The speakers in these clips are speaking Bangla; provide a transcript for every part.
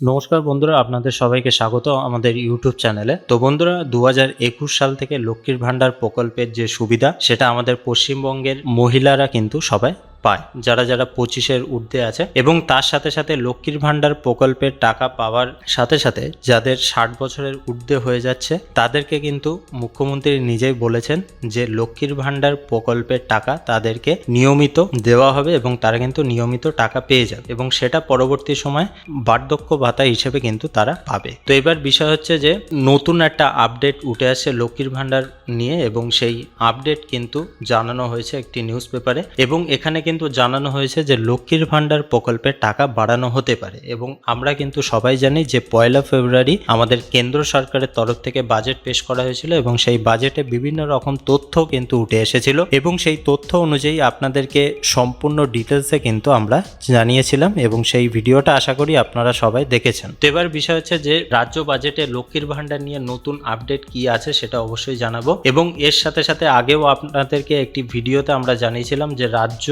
নমস্কার বন্ধুরা, আপনাদের সবাইকে স্বাগত আমাদের ইউটিউব চ্যানেলে। তো বন্ধুরা দু সাল থেকে লক্ষ্মীর ভাণ্ডার প্রকল্পের যে সুবিধা, সেটা আমাদের পশ্চিমবঙ্গের মহিলারা কিন্তু সবাই পায়, যারা যারা পঁচিশের ঊর্ধ্বে আছে। এবং তার সাথে সাথে লক্ষ্মীর ভাণ্ডার প্রকল্পের টাকা পাওয়ার সাথে সাথে যাদের ষাট বছরের ঊর্ধ্বে হয়ে যাচ্ছে, তাদেরকে কিন্তু মুখ্যমন্ত্রী নিজেই বলেছেন যে লক্ষ্মীর ভাণ্ডার প্রকল্পের টাকা তাদেরকে নিয়মিত দেওয়া হবে এবং তারা কিন্তু নিয়মিত টাকা পেয়ে যাবে। এবং সেটা পরবর্তী সময় বার্ধক্য ভাতা হিসেবে কিন্তু তারা পাবে। তো এবার বিষয় হচ্ছে যে নতুন একটা আপডেট উঠে আসছে লক্ষ্মীর ভাণ্ডার নিয়ে এবং সেই আপডেট কিন্তু জানানো হয়েছে একটি নিউজ পেপারে। এবং এখানে কিন্তু জানানো হয়েছে যে লক্ষ্মীর ভাণ্ডার প্রকল্পের টাকা বাড়ানো হতে পারে এবং আমরা কিন্তু সবাই জানি যে পয়লা ফেব্রুয়ারি আমাদের কেন্দ্র সরকারের তরফ থেকে বাজেট পেশ করা হয়েছিল এবং সেই বাজেটে বিভিন্ন রকম তথ্য কিন্তু উঠে এসেছিল এবং সেই তথ্য অনুযায়ী আপনাদেরকে সম্পূর্ণ ডিটেলসে কিন্তু আমরা জানিয়েছিলাম এবং সেই ভিডিওটা আশা করি আপনারা সবাই দেখেছেন। তো এবার বিষয় হচ্ছে যে রাজ্য বাজেটে লক্ষ্মীর ভাণ্ডার নিয়ে নতুন আপডেট কি আছে সেটা অবশ্যই জানাব এবং এর সাথে সাথে আগেও আপনাদেরকে একটি ভিডিওতে আমরা জানিয়েছিলাম যে রাজ্য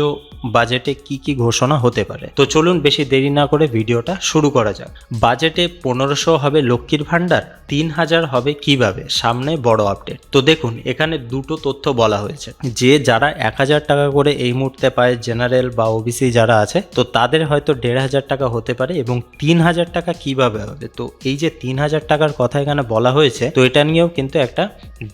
বাজেটে কি কি ঘোষণা হতে পারে? তো চলুন বেশি দেরি না করে ভিডিওটা শুরু করা যাক। বাজেটে পনেরোশো হবে লক্ষ্মীর ভাণ্ডার, তিন হাজার হবে কীভাবে? সামনে বড় আপডেট। তো দেখুন, এখানে দুটো তথ্য বলা হয়েছে। যে যারা এক হাজার টাকা করে এই মুহূর্তে পায়, জেনারেল বা ওবিসি যারা আছে, তো তাদের হয়তো দেড় হাজার টাকা হতে পারে এবং তিন হাজার টাকা কীভাবে হবে? তো এই যে তিন হাজার টাকার কথা এখানে বলা হয়েছে, তো এটা নিয়েও কিন্তু একটা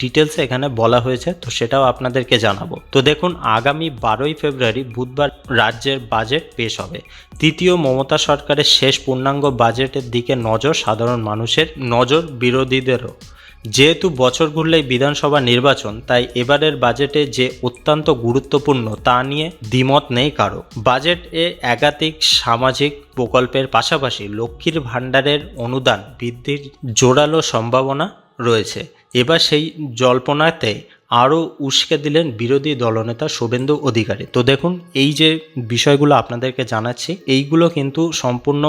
ডিটেলসে এখানে বলা হয়েছে, তো সেটাও আপনাদেরকে জানাব। তো দেখুন, আগামী বারোই ফেব্রুয়ারি বুধবার রাজ্যের বাজেট পেশ হবে। তৃতীয় মমতা সরকারের শেষ পূর্ণাঙ্গ বাজেটের দিকে নজর সাধারণ মানুষের নজর বিরোধীদেরও। যেহেতু বছর ঘুরলেই বিধানসভা নির্বাচন, তাই এবারের বাজেটে যে অত্যন্ত গুরুত্বপূর্ণ তা নিয়ে দ্বিমত নেই কারও। বাজেট এ একাধিক সামাজিক প্রকল্পের পাশাপাশি লক্ষ্মীর ভাণ্ডারের অনুদান বৃদ্ধির জোরালো সম্ভাবনা রয়েছে। এবার সেই জল্পনাতে আরও উস্কে দিলেন বিরোধী দলনেতা শুভেন্দু অধিকারী। তো দেখুন, এই যে বিষয়গুলো আপনাদেরকে জানাচ্ছি, এইগুলো কিন্তু সম্পূর্ণ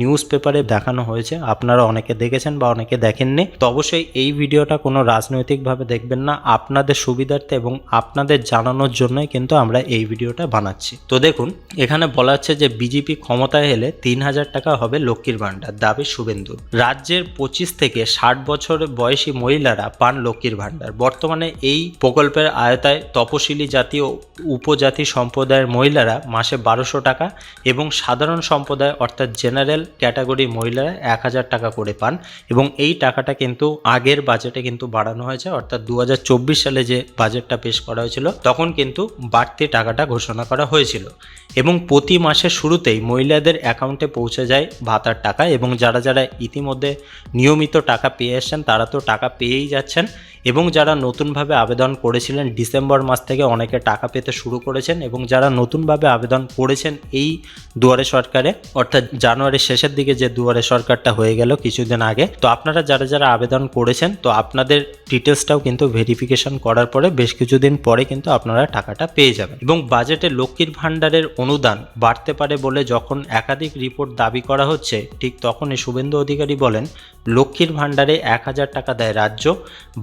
নিউজ পেপারে দেখানো হয়েছে। আপনারা অনেকে দেখেছেন বা অনেকে দেখেননি। তো অবশ্যই এই ভিডিওটা কোনো রাজনৈতিকভাবে দেখবেন না। আপনাদের সুবিধার্থে এবং আপনাদের জানানোর জন্যই কিন্তু আমরা এই ভিডিওটা বানাচ্ছি। তো দেখুন, এখানে বলা হচ্ছে যে বিজেপি ক্ষমতায় এলে তিন হাজার টাকা হবে লক্ষ্মীর ভাণ্ডার, দাবি শুভেন্দু। রাজ্যের পঁচিশ থেকে ষাট বছর বয়সী মহিলারা পান লক্ষ্মীর ভাণ্ডার। বর্তমানে এই প্রকল্পের আয়তায় তপশিলি জাতি ও উপজাতি সম্প্রদায়ের মহিলারা মাসে বারোশো টাকা এবং সাধারণ সম্প্রদায় অর্থাৎ জেনারেল ক্যাটাগরি মহিলারা এক হাজার টাকা করে পান এবং এই টাকাটা কিন্তু আগের বাজেটে কিন্তু বাড়ানো হয়েছে, অর্থাৎ দু হাজার চব্বিশ সালে যে বাজেটটা পেশ করা হয়েছিল, তখন কিন্তু বাড়তি টাকাটা ঘোষণা করা হয়েছিল। এবং প্রতি মাসের শুরুতেই মহিলাদের অ্যাকাউন্টে পৌঁছে যায় ভাতার টাকা এবং যারা যারা ইতিমধ্যে নিয়মিত টাকা পেয়ে আসছেন তারা তো টাকা পেয়েই যাচ্ছেন। এবং যারা নতুনভাবে আবেদন করেছিলেন ডিসেম্বর মাস থেকে অনেকে টাকা পেতে শুরু করেছেন এবং যারা নতুনভাবে আবেদন করেছেন এই দুয়ারে সরকারে, অর্থাৎ জানুয়ারির শেষের দিকে যে দুয়ারে সরকারটা হয়ে গেল কিছুদিন আগে, তো আপনারা যারা যারা আবেদন করেছেন, তো আপনাদের ডিটেলসটাও কিন্তু ভেরিফিকেশন করার পরে বেশ কিছুদিন পরে কিন্তু আপনারা টাকাটা পেয়ে যাবেন। এবং বাজেটে লক্ষ্মীর ভাণ্ডারের অনুদান বাড়তে পারে বলে যখন একাধিক রিপোর্ট দাবি করা হচ্ছে, ঠিক তখনই শুভেন্দু অধিকারী বলেন, লক্ষ্মীর ভাণ্ডারে এক হাজার টাকা দেয় রাজ্য,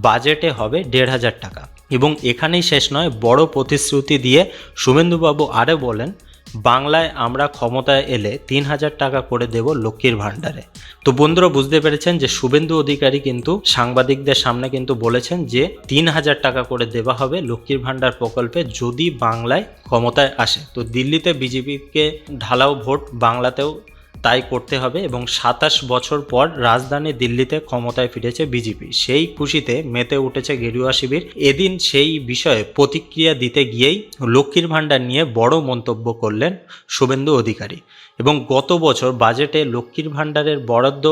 বাজেটে হবে দেড় হাজার টাকা। এবং এখানেই শেষ নয়, বড় প্রতিশ্রুতি দিয়ে শুভেন্দুবাবু আরও বলেন, বাংলায় আমরা ক্ষমতায় এলে তিন হাজার টাকা করে দেব লক্ষ্মীর ভাণ্ডারে। তো বন্ধুরা, বুঝতে পেরেছেন যে শুভেন্দু অধিকারী কিন্তু সাংবাদিকদের সামনে কিন্তু বলেছেন যে তিন হাজার টাকা করে দেওয়া হবে লক্ষ্মীর ভাণ্ডার প্রকল্পে যদি বাংলায় ক্ষমতায় আসে। তো দিল্লিতে বিজেপিকে ঢালাও ভোট, বাংলাতেও তাই করতে হবে এবং সাতাশ বছর পর রাজধানী দিল্লিতে ক্ষমতায় ফিরেছে বিজেপি। সেই খুশিতে মেতে উঠেছে গেরুয়া শিবির। এদিন সেই বিষয়ে প্রতিক্রিয়া দিতে গিয়েই লক্ষ্মীর ভাণ্ডার নিয়ে বড় মন্তব্য করলেন শুভেন্দু অধিকারী। এবং গত বছর বাজেটে লক্ষ্মীর ভাণ্ডারের বরাদ্দ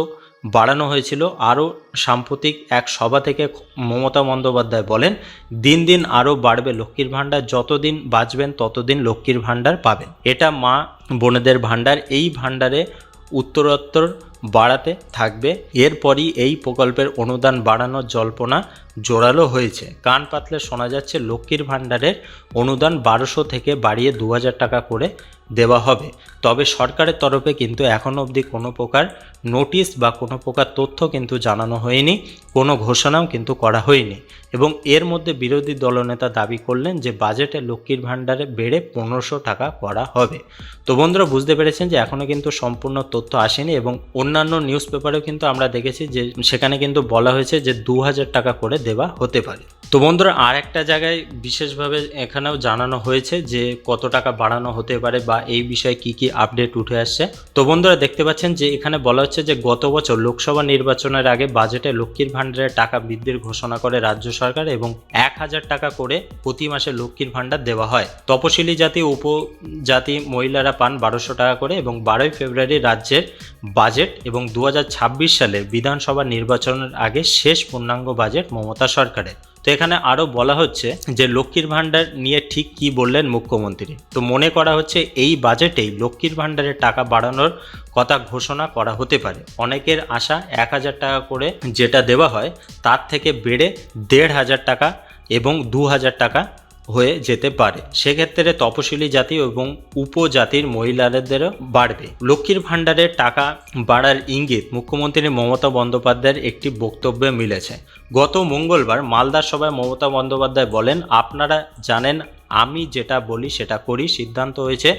বাড়ানো হয়েছিল। আরও সাম্প্রতিক এক সভা থেকে মমতা বন্দ্যোপাধ্যায় বলেন, দিন দিন আরও বাড়বে লক্ষ্মীর ভাণ্ডার, যতদিন বাঁচবেন ততদিন লক্ষ্মীর ভাণ্ডার পাবেন। এটা মা বোনেদের ভাণ্ডার। এই ভাণ্ডারে উত্তরোত্তর বাড়াতে থাকবে। এরপরই এই প্রকল্পের অনুদান বাড়ানোর জল্পনা জোরালো হয়েছে। কান পাতলে শোনা যাচ্ছে লক্ষ্মীর ভাণ্ডারের অনুদান বারোশো থেকে বাড়িয়ে দু হাজার টাকা করে দেওয়া হবে। তবে সরকারের তরফে কিন্তু এখনও অবধি কোনো প্রকার নোটিশ বা কোনো প্রকার তথ্য কিন্তু জানানো হয়নি, কোনো ঘোষণাও কিন্তু করা হয়নি। এবং এর মধ্যে বিরোধী দলনেতা দাবি করলেন যে বাজেটে লক্ষ্মীর ভাণ্ডারে বেড়ে পনেরোশো টাকা করা হবে। তো বন্ধুরা, বুঝতে পেরেছেন যে এখনও কিন্তু সম্পূর্ণ তথ্য আসেনি এবং অন্য অন্যান্য নিউজ পেপারেও কিন্তু আমরা দেখেছি যে সেখানে কিন্তু বলা হয়েছে যে দু হাজার টাকা করে দেওয়া হতে পারে। তো বন্ধুরা আর একটা জায়গায় বিশেষভাবে এখানেও জানানো হয়েছে যে কত টাকা বাড়ানো হতে পারে বা এই বিষয়ে কি কি আপডেট উঠে আসছে। তো বন্ধুরা, দেখতে পাচ্ছেন যে এখানে বলা হচ্ছে যে গত বছর লোকসভা নির্বাচনের আগে বাজেটে লক্ষ্মীর ভাণ্ডারের টাকা বৃদ্ধির ঘোষণা করে রাজ্য সরকার এবং এক হাজার টাকা করে প্রতি মাসে লক্ষ্মীর ভাণ্ডার দেওয়া হয়। তপশিলি জাতি, উপজাতি মহিলারা পান বারোশো টাকা করে এবং বারোই ফেব্রুয়ারি রাজ্যের বাজেট এবং দু হাজার ছাব্বিশ সালে বিধানসভা নির্বাচনের আগে শেষ পূর্ণাঙ্গ বাজেট মমতা সরকারের। এখানে আরও বলা হচ্ছে যে লক্ষ্মীর ভাণ্ডার নিয়ে ঠিক কি বললেন মুখ্যমন্ত্রী? তো মনে করা হচ্ছে এই বাজেটেই লক্ষ্মীর ভাণ্ডারের টাকা বাড়ানোর কথা ঘোষণা করা হতে পারে। অনেকের আশা এক হাজার টাকা করে যেটা দেওয়া হয়, তার থেকে বেড়ে দেড় হাজার টাকা এবং দু হাজার টাকা হয়ে যেতে পারে। সেক্ষেত্রে তপশিলি জাতি এবং উপজাতির মহিলাদেরও বাড়বে। লক্ষ্মীর ভাণ্ডারের টাকা বাড়ার ইঙ্গিত মুখ্যমন্ত্রী মমতা বন্দ্যোপাধ্যায়ের একটি বক্তব্যে মিলেছে। গত মঙ্গলবার মালদার সভায় মমতা বন্দ্যোপাধ্যায় বলেন, আপনারা জানেন, আমি যেটা বলি সেটা করি। সিদ্ধান্ত হয়েছে,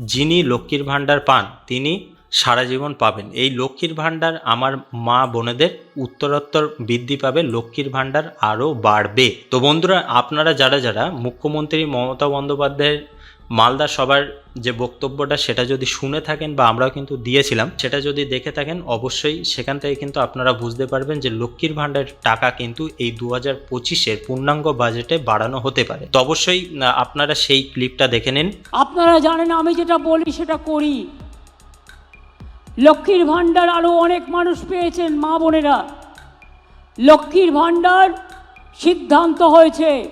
যিনি লক্ষ্মীর ভাণ্ডার পান, তিনি সারা জীবন পাবেন। এই লক্ষ্মীর ভাণ্ডার আমার মা বোনেদের উত্তরোত্তর বৃদ্ধি পাবে, লক্ষ্মীর ভাণ্ডার আরও বাড়বে। তো বন্ধুরা, আপনারা যারা যারা মুখ্যমন্ত্রী মমতা বন্দ্যোপাধ্যায়ের মালদা সবার যে বক্তব্যটা সেটা যদি শুনে থাকেন বা আমরাও কিন্তু দিয়েছিলাম, সেটা যদি দেখে থাকেন, অবশ্যই সেখান থেকে কিন্তু আপনারা বুঝতে পারবেন যে লক্ষ্মীর ভাণ্ডারের টাকা কিন্তু এই দু হাজার পঁচিশের পূর্ণাঙ্গ বাজেটে বাড়ানো হতে পারে। তো অবশ্যই আপনারা সেই ক্লিপটা দেখে নিন। আপনারা জানেন আমি যেটা বলি সেটা করি। লক্ষ্মীর ভাণ্ডার আরও অনেক মানুষ পেয়েছেন মা বোনেরা। লক্ষ্মীর ভাণ্ডার সিদ্ধান্ত হয়েছে।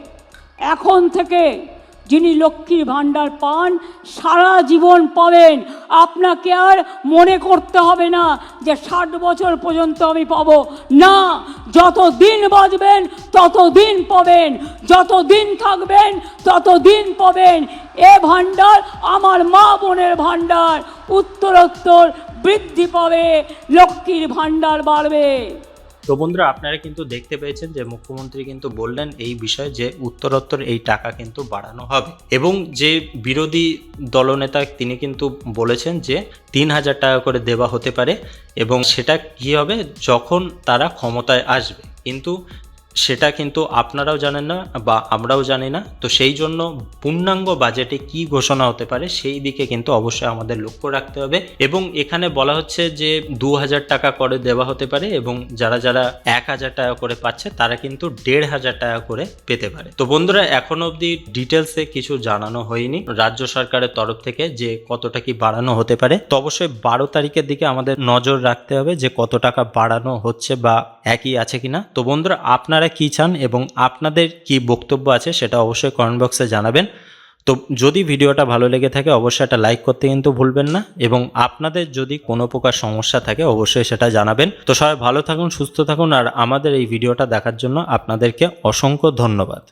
এখন থেকে যিনি লক্ষ্মীর ভাণ্ডার পান, সারা জীবন পাবেন। আপনাকে আর মনে করতে হবে না যে ষাট বছর পর্যন্ত আমি পাব। না যত দিন বাঁচবেন তত দিন পাবেন। যত দিন থাকবেন তত দিন পাবেন। এ ভাণ্ডার আমার মা বোনের ভাণ্ডার। উত্তরোত্তর বৃদ্ধি পাবে, লক্ষ্মীর ভাণ্ডার বাড়বে। তো বন্ধুরা, আপনারা কিন্তু দেখতে পেয়েছেন যে মুখ্যমন্ত্রী কিন্তু বললেন এই বিষয়ে যে উত্তরোত্তর এই টাকা কিন্তু বাড়ানো হবে। এবং যে বিরোধী দলনেতা তিনি কিন্তু বলেছেন যে তিন হাজার টাকা করে দেওয়া হতে পারে এবং সেটা কী হবে? যখন তারা ক্ষমতায় আসবে। কিন্তু সেটা কিন্তু আপনারাও জানেন না বা আমরাও জানি না। তো সেই জন্য পূর্ণাঙ্গ বাজেটে কি ঘোষণা হতে পারে সেই দিকে কিন্তু অবশ্যই আমাদের লক্ষ্য রাখতে হবে। এবং এখানে বলা হচ্ছে যে দু হাজার টাকা করে দেওয়া হতে পারে এবং যারা যারা এক হাজার টাকা করে পাচ্ছে তারা কিন্তু দেড় হাজার টাকা করে পেতে পারে। তো বন্ধুরা, এখন অবধি ডিটেলসে কিছু জানানো হয়নি। রাজ্য সরকারের তরফ থেকে যে কতটা কি বাড়ানো হতে পারে, তো অবশ্যই বারো তারিখের দিকে আমাদের নজর রাখতে হবে যে কত টাকা বাড়ানো হচ্ছে বা একই আছে কিনা। তো বন্ধুরা আপনারা কি চান এবং আপনাদের কি বক্তব্য আছে সেটা অবশ্যই কমেন্ট বক্সে জানাবেন। তো যদি ভিডিওটা ভালো লেগে থাকে অবশ্যই একটা লাইক করতে কিন্তু ভুলবেন না এবং আপনাদের যদি কোনো প্রকার সমস্যা থাকে অবশ্যই সেটা জানাবেন। তো সবাই ভালো থাকুন, সুস্থ থাকুন আর আমাদের এই ভিডিওটা দেখার জন্য আপনাদেরকে অসংখ্য ধন্যবাদ।